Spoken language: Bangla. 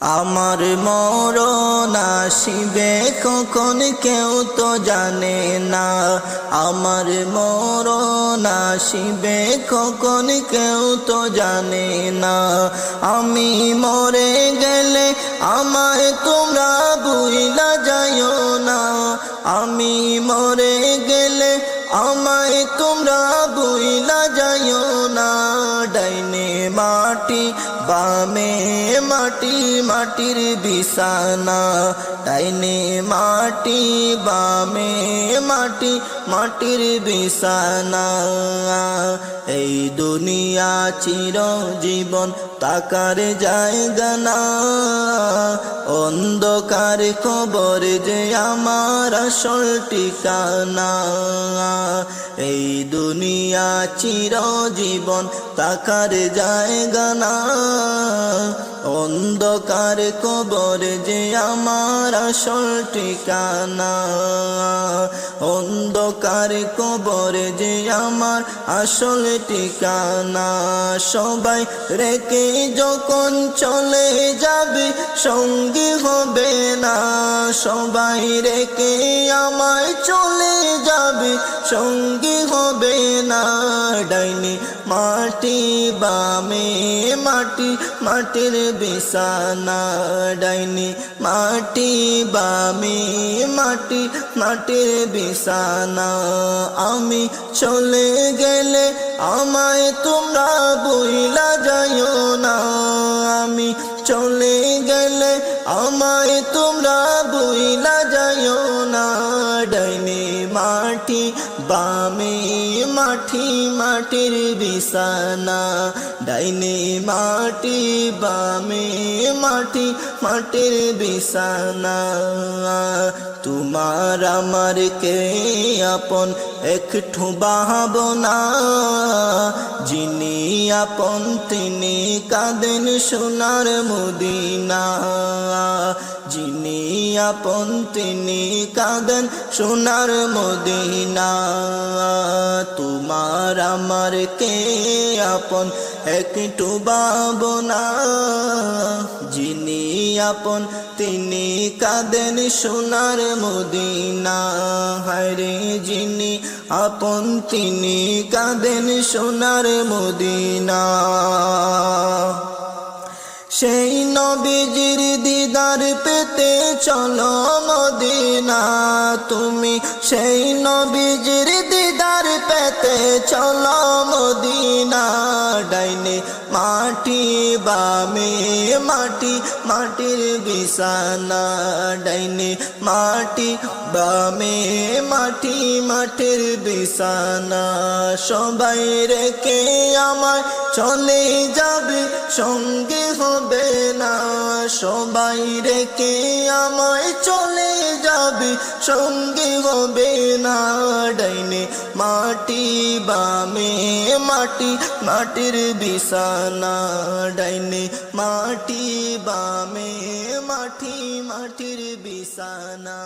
আমার মরণ আসিবে কখন কেউ তো জানে না। আমার মরণ আসিবে কখন কেউ তো জানে না। আমি মরে গেলে আমায় তোমরা বুইলা যাইও না। আমি মরে গেলে আমায় তোমরা বুইলা যাইও না। ডাইনে মাটি, বামে মাটি, মাটির বিছানা। ডাইনে মাটি, বামে মাটি, মাটির বিছানা। এই দুনিয়া চির জীবন তাকার জায়গা না। অন্ধকার খবর যে আমার আসল ঠিকানা। এই দুনিয়া চির জীবন তাকার জায়গা না। অন্ধকার কবর যে আমার আসল ঠিকানা। অন্ধকার কবর যে আমার আসল ঠিকানা। সবাই রেখে যখন চলে যাবে, সঙ্গী হবে না। সবাই রেখে আমায় চলে যাবে সঙ্গী হবে না ডাইনি, মাটি বামে মাটি, মাটির বিছানা ডাইনি, মাটি বামে মাটি, মাটির বিছানা। আমি চলে গেলে আমায় তোমরা বইলা যাইও না। আমি চলে গেলে আমায় তোমরা বইলা যাইও না। ডাইনি, মাটি বামে মাটি মাটির বিছানা, ডাইনে মাটি বামে মাটি মাটির বিছানা। তোমার আমার কে আপন একটু বাহাবনা যিনি আপন তিনি কাঁদেন সোনার মুদিনা। যিনি আপন তিনি কাঁদেন সোনার মদিনা। তোমার আমার কে আপন একটু ভাবনা। যিনি আপন তিনি কাঁদেন সোনার মদিনা। হায়রে যিনি আপন, তিনি কাঁদেন সোনার মদিনা। সেই নবীজির দিদার পেতে চলো মদিনা। তুমি সেই নবীজির দিদার পেতে চলো মদিনা। ডাইনে মাটি বামে মাটি, মাটির বিছানা ডাইনে মাটি বামে মাটি, মাটির বিছানা। সবাই রেখে আমার চলে যাবে, সঙ্গে হবে না। সবাই রেখে আমায় চলে যাবে। সঙ্গে হবে না ডাইনে, মাটি বামে মাটি, মাটির বিছানা ডাইনে, মাটি বামে মাটি, মাটির বিছানা।